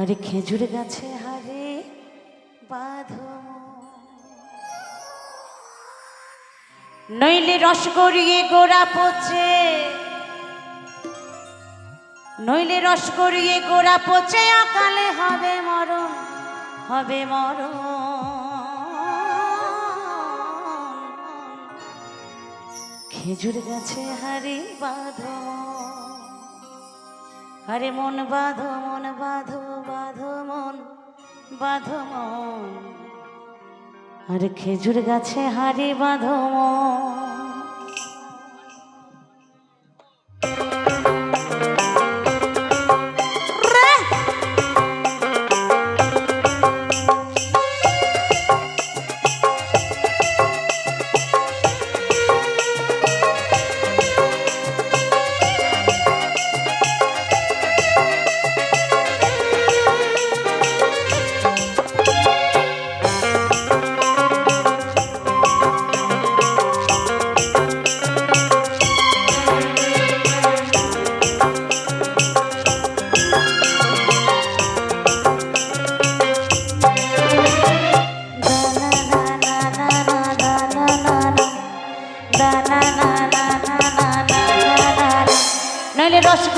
আরে খেজুর গাছে হারে বাঁধো। নইলে রস গড়িয়ে গোড়া পচে। নইলে রস গড়িয়ে গোড়া পচে, অকালে হবে মরণ হবে মরণ। খেজুর গাছে হারে বাঁধো। আরে মন বাঁধো মন বাঁধো। বাঁধমন বাঁধমন। আর খেজুর গাছে হারি বাঁধমন।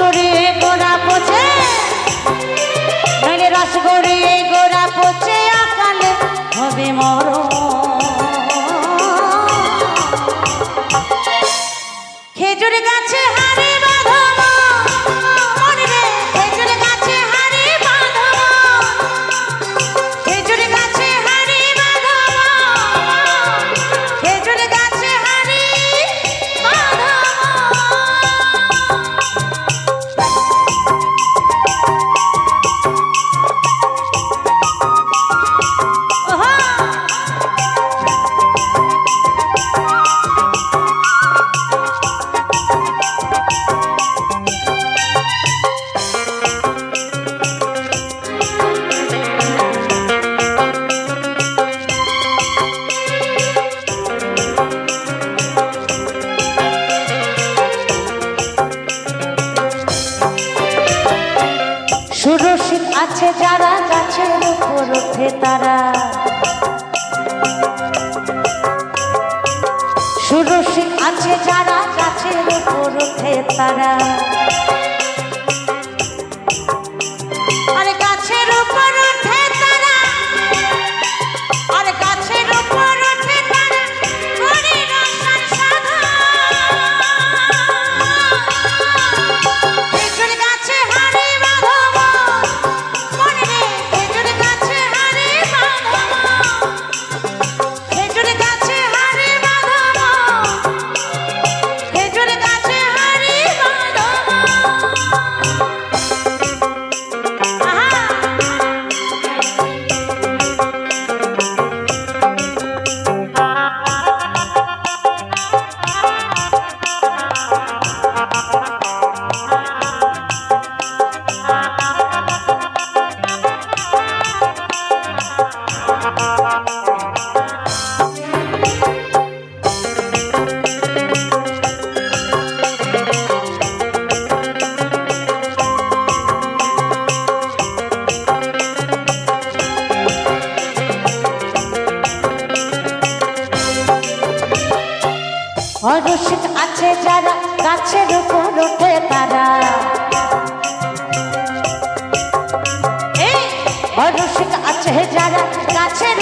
Por ele. আছে যারা, গাছের উপর ওঠে তারা। সুরসিক আছে যারা, গাছের উপর ওঠে তারা। আরে গাছের উপর অরসিক আছে যারা গাছের উপর ওঠে তারা। অরসিক আছে যারা গাছের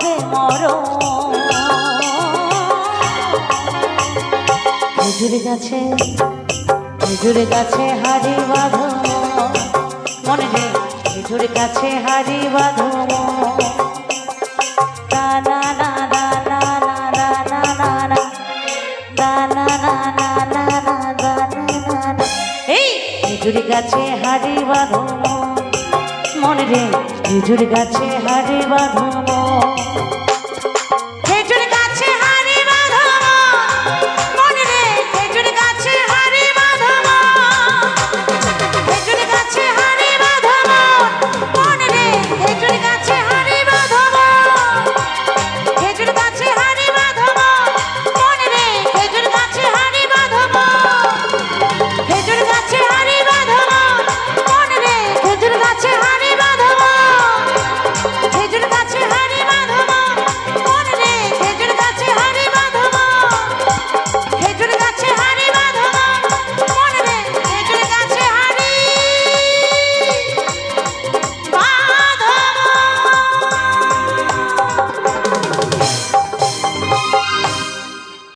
লাগে মরম খেজুর গাছে খেজুর গাছে হারি বাঁধ মনে রে খেজুর গাছে হারি বাঁধ খেজুর গাছে হারি বাঁধ মনে রে খেজুর গাছে হারে বাঁধব